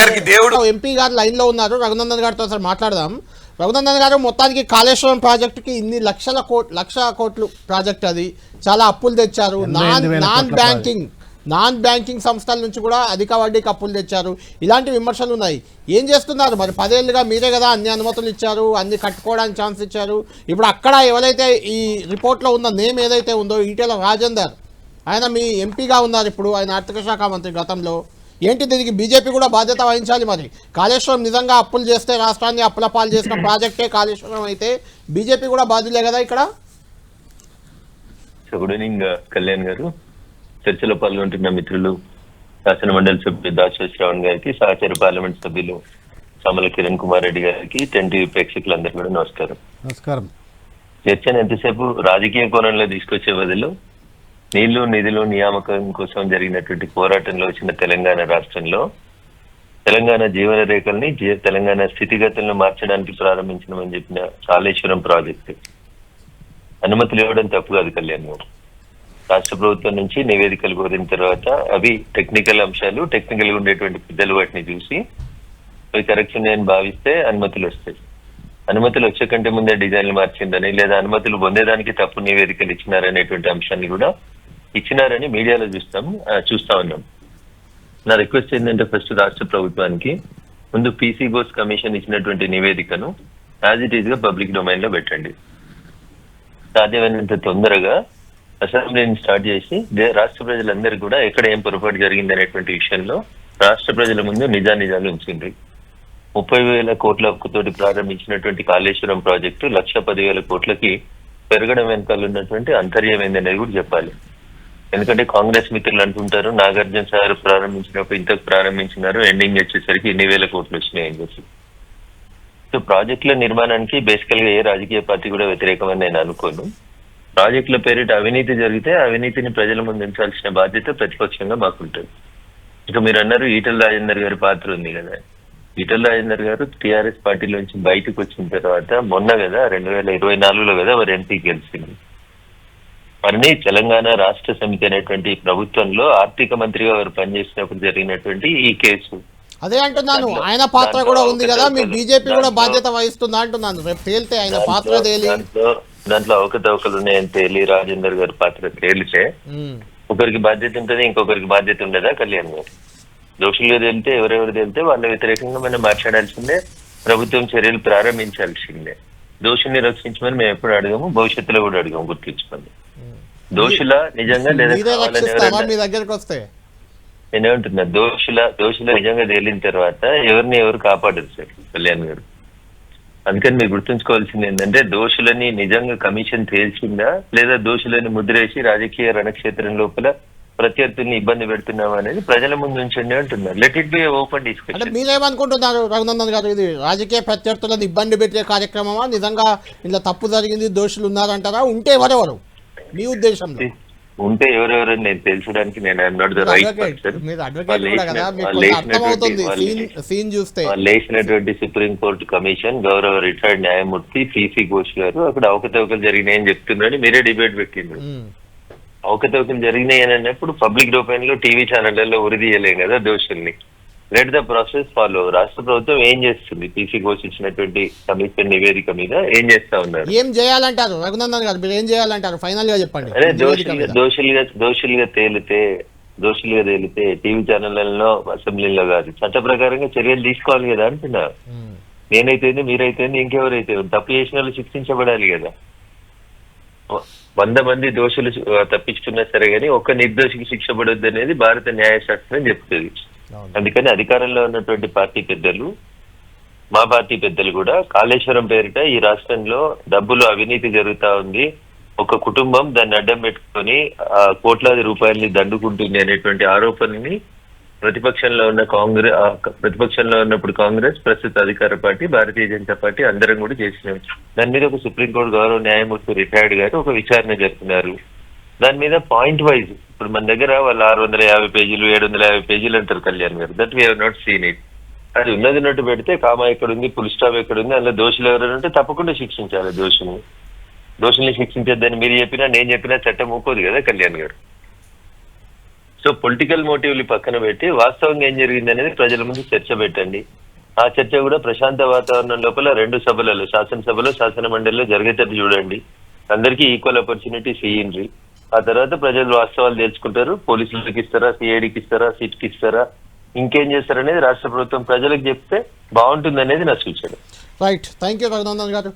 ఆఖరికి దేవుడు ఎంపీ గారు లైన్లో ఉన్నారు. రఘునందన్ గారితో సార్ మాట్లాడదాం. రఘునందన్ గారు మొత్తానికి కాళేశ్వరం ప్రాజెక్టుకి ఇన్ని లక్షల కోట్ లక్ష కోట్లు ప్రాజెక్ట్ అది. చాలా అప్పులు తెచ్చారు. Non non banking non banking సంస్థల నుంచి కూడా అధిక వడ్డీకి అప్పులు తెచ్చారు. ఇలాంటి విమర్శలు ఉన్నాయి. ఏం చేస్తున్నారు? మరి పదేళ్ళుగా మీరే కదా అన్ని అనుమతులు ఇచ్చారు అన్ని కట్టుకోవడానికి ఛాన్స్ ఇచ్చారు. ఇప్పుడు అక్కడ ఎవరైతే ఈ రిపోర్ట్లో ఉన్న నేమ్ ఏదైతే ఉందో ఈటెల రాజేందర్ ఆయన మీ ఎంపీగా ఉన్నారు ఇప్పుడు ఆయన ఆర్థిక శాఖ మంత్రి గతంలో. ఏంటి దీనికి బీజేపీ కూడా బాధ్యత వహించాలి మరి? కాళేశ్వరం నిజంగా అప్పులు చేస్తే రాష్ట్రాన్ని అప్పుల పాలు చేసిన ప్రాజెక్టే కాళేశ్వరం అయితే బీజేపీ కూడా బాధ్యులే కదా ఇక్కడ? గుడ్ ఈవినింగ్ కళ్యాణ్ గారు. చర్చలో పాల్గొంటున్న మిత్రులు శాసన మండలి సభ్యులు దాచో శ్రవణ్ గారికి సహచర పార్లమెంట్ సభ్యులు సామల కిరణ్ కుమార్ రెడ్డి గారికి టెన్ టీవీ ప్రేక్షకులందరూ కూడా నమస్కారం. నమస్కారం. చర్చను ఎంతసేపు రాజకీయ కోణంలో తీసుకొచ్చే బదులు నీళ్ళు నిధులు నియామకం కోసం జరిగినటువంటి పోరాటంలో వచ్చిన తెలంగాణ రాష్ట్రంలో తెలంగాణ జీవన రేఖల్ని తెలంగాణ స్థితిగతులను మార్చడానికి ప్రారంభించమని చెప్పిన కాళేశ్వరం ప్రాజెక్టు. అనుమతులు ఇవ్వడం తప్పు కాదు కళ్యాణ్ గారు. రాష్ట్ర ప్రభుత్వం నుంచి నివేదికలు కోరిన తర్వాత అవి టెక్నికల్ అంశాలు టెక్నికల్గా ఉండేటువంటి పెద్దలు వాటిని చూసి అవి కరెక్షన్ అని భావిస్తే అనుమతులు వస్తాయి. అనుమతులు వచ్చే కంటే ముందే డిజైన్లు మార్చిందని లేదా అనుమతులు పొందేదానికి తప్పు నివేదికలు ఇచ్చినారనేటువంటి అంశాన్ని కూడా ఇచ్చినారని మీడియాలో చూస్తాం చూస్తా ఉన్నాం. నా రిక్వెస్ట్ ఏంటంటే ఫస్ట్ రాష్ట్ర ప్రభుత్వానికి ముందు పీసీ బోస్ కమిషన్ ఇచ్చినటువంటి నివేదికను యాజ్ ఇట్ ఈస్గా పబ్లిక్ డొమైన్లో పెట్టండి. సాధ్యమైనంత తొందరగా అసెంబ్లీని స్టార్ట్ చేసి రాష్ట్ర ప్రజలందరూ కూడా ఎక్కడ ఏం పొరపాటు జరిగింది అనేటువంటి విషయంలో రాష్ట్ర ప్రజల ముందు నిజానిజాలు ఉంచండి ముప్పై వేల కోట్ల అప్పుతోటి ప్రారంభించినటువంటి కాళేశ్వరం ప్రాజెక్టు లక్ష పదివేల కోట్లకి పెరగడం వెనకాల ఉన్నటువంటి అంతర్యం ఏందనేది కూడా చెప్పాలి. ఎందుకంటే కాంగ్రెస్ మిత్రులు అంటుంటారు నాగార్జున సార్ ప్రారంభించినప్పుడు ఇంతకు ప్రారంభించినారు ఎండింగ్ వచ్చేసరికి ఎన్ని వేల కోట్లు వచ్చినాయి అని చెప్పి. సో ప్రాజెక్టుల నిర్మాణానికి బేసికల్గా ఏ రాజకీయ పార్టీ కూడా వ్యతిరేకమని నేను అనుకోను. ప్రాజెక్టుల పేరిట అవినీతి జరిగితే అవినీతిని ప్రజల ముందు ఉంచాల్సిన బాధ్యత ప్రతిపక్షంగా మాకుంటుంది. ఇక మీరు అన్నారు ఈటల రాజేందర్ గారి పాత్ర ఉంది కదా. ఈటల రాజేందర్ గారు టిఆర్ఎస్ పార్టీలోంచి బయటకు వచ్చిన తర్వాత మొన్న కదా రెండు వేల ఇరవై నాలుగులో కదా వారు ఎంపీ గెలిచింది. మరి తెలంగాణ రాష్ట్ర సమితి అనేటువంటి ప్రభుత్వంలో ఆర్థిక మంత్రిగా వారు పనిచేసినప్పుడు జరిగినటువంటి ఈ కేసు. అదే అంటున్నాను. ఆయన పాత్ర కూడా ఉంది కదా మీ బీజేపీ కూడా బాధ్యత వహిస్తుందా అంటున్నాను. రేపు తేలితే ఆయన పాత్ర దాంట్లో- తేలి. దాంట్లో దాంట్లో అవకతవకలు ఉన్నాయని తేలి రాజేందర్ గారి పాత్ర తేలితే. ఒకరికి బాధ్యత ఉంటుంది ఇంకొకరికి బాధ్యత ఉండదా కళ్యాణ్ గారు? దోషులుగా తేలితే ఎవరెవరు తేలితే వాళ్ళ వ్యతిరేకంగా మనం మాట్లాడాల్సిందే ప్రభుత్వం చర్యలు ప్రారంభించాల్సిందే. దోషుల్ని రక్షించమని మేము ఎప్పుడు అడగము భవిష్యత్తులో కూడా అడగము గుర్తించుకోండి. దోషుల నిజంగా లేదా మీ దగ్గరికి వస్తే నేనేమంటున్నా దోషుల దోషుల నిజంగా తేలిన తర్వాత ఎవరిని ఎవరు కాపాడరు సార్ కళ్యాణ్ గారు. అందుకని మీరు గుర్తుంచుకోవాల్సింది ఏంటంటే దోషులని నిజంగా కమిషన్ తేల్చిందా లేదా దోషులని ముద్రేసి రాజకీయ రణక్షేత్రం లోపల ప్రత్యర్థుల్ని ఇబ్బంది పెడుతున్నాం అనేది ప్రజల ముందు ఉంచండి అంటున్నారు. Let it be open discussion మీరేమనుకుంటున్నారు? రఘునందన్ గారు ఇది రాజకీయ ప్రత్యర్థులను ఇబ్బంది పెట్టే కార్యక్రమమా? నిజంగా ఇలా తప్పు జరిగింది దోషులు ఉన్నారంటారా? ఉంటే ఎవరెవరు? మీ ఉద్దేశంలో? ఉంటే ఎవరెవరని నేను తెలుసడానికి నేను నాట్ ద రైట్ పర్సన్ వేసినటువంటి సుప్రీం కోర్టు కమిషన్ గౌరవ రిటైర్డ్ న్యాయమూర్తి పిసి ఘోష్ గారు అక్కడ అవకతవకలు జరిగినాయని చెప్తున్నారని మీరే డిబేట్ పెట్టిండ్రు. ఉమ్. అవకతవకలు జరిగినాయి అని అన్నప్పుడు పబ్లిక్ డొమైన్లో టీవీ ఛానళ్ళలో ఉరిదీయలేం కదా దోషుల్ని. లెట్ ద ప్రాసెస్ ఫాలో రాష్ట్ర ప్రభుత్వం ఏం చేస్తుంది? పీసీ ఘోష్ ఇచ్చినటువంటి కమిషన్ నివేదిక మీద ఏం చేస్తా ఉన్నారు? ఏం చేయాలంటారు? రఘునందన్ గారు మీరు ఏం చేయాలంటారు? ఫైనల్గా చెప్పండి. అదే దోషులుగా. దోషులుగా దోషులుగా తేలితే దోషులుగా తేలితే టీవీ ఛానళ్ళలో అసెంబ్లీలో కాదు. చట్ట ప్రకారంగా చర్యలు తీసుకోవాలి కదా అంటున్నా. ఉమ్. నేనైతేంది మీరైతేంది ఇంకెవరైతే తప్పు చేసిన వాళ్ళు శిక్షించబడాలి కదా. వంద మంది దోషులు తప్పించుకున్నా సరే కానీ ఒక్క నిర్దోషికి శిక్ష పడొద్దు అనేది భారత న్యాయశాస్త్రం చెప్తుంది. అందుకని అధికారంలో ఉన్నటువంటి పార్టీ పెద్దలు మా పార్టీ పెద్దలు కూడా కాళేశ్వరం పేరిట ఈ రాష్ట్రంలో డబ్బులు అవినీతి జరుగుతా ఉంది. ఒక కుటుంబం దాన్ని అడ్డం పెట్టుకొని ఆ కోట్లాది రూపాయల్ని దండుకుంటుంది అనేటువంటి ఆరోపణని ప్రతిపక్షంలో ఉన్న కాంగ్రెస్ ప్రతిపక్షంలో ఉన్నప్పుడు కాంగ్రెస్ ప్రస్తుత అధికార పార్టీ భారతీయ జనతా పార్టీ అందరం కూడా చేసినాం. దాని మీద ఒక సుప్రీంకోర్టు గౌరవ న్యాయమూర్తి రిటైర్డ్ గారు ఒక విచారణ జరుపుతున్నారు దాని మీద పాయింట్ వైజ్ ఇప్పుడు మన దగ్గర వాళ్ళు ఆరు వందల యాభై పేజీలు ఏడు వందల యాభై పేజీలు అంటారు Kalyan garu. That we not seen it అది ఉన్నది నట్టు పెడితే కామా ఎక్కడ ఉంది పులి స్టాప్ ఎక్కడ ఉంది అందులో దోషులు ఎవరైనా ఉంటే తప్పకుండా శిక్షించాలి దోషుని. దోషుల్ని శిక్షించద్దని మీరు చెప్పినా నేను చెప్పినా చట్టం ఒప్పుకోదు కదా కళ్యాణ్ గారు. సో పొలిటికల్ మోటివ్లు పక్కన పెట్టి వాస్తవంగా ఏం జరిగింది అనేది ప్రజల ముందు చర్చ పెట్టండి. ఆ చర్చ కూడా ప్రశాంత వాతావరణం లోపల రెండు సభలలో శాసనసభలో శాసన మండలిలో జరిగేటట్టు చూడండి. అందరికీ ఈక్వల్ ఆపర్చునిటీస్ ఇయ్యండి ఆ తర్వాత ప్రజలు వాస్తవాలు తెలుసుకుంటారు. పోలీసులకు ఇస్తారా సిఐడికి ఇస్తారా సిట్కి ఇస్తారా ఇంకేం చేస్తారనేది రాష్ట్ర ప్రభుత్వం ప్రజలకు చెప్తే బాగుంటుంది అనేది నా సూచన. రైట్ థ్యాంక్ యూ రఘునందన్ గారు.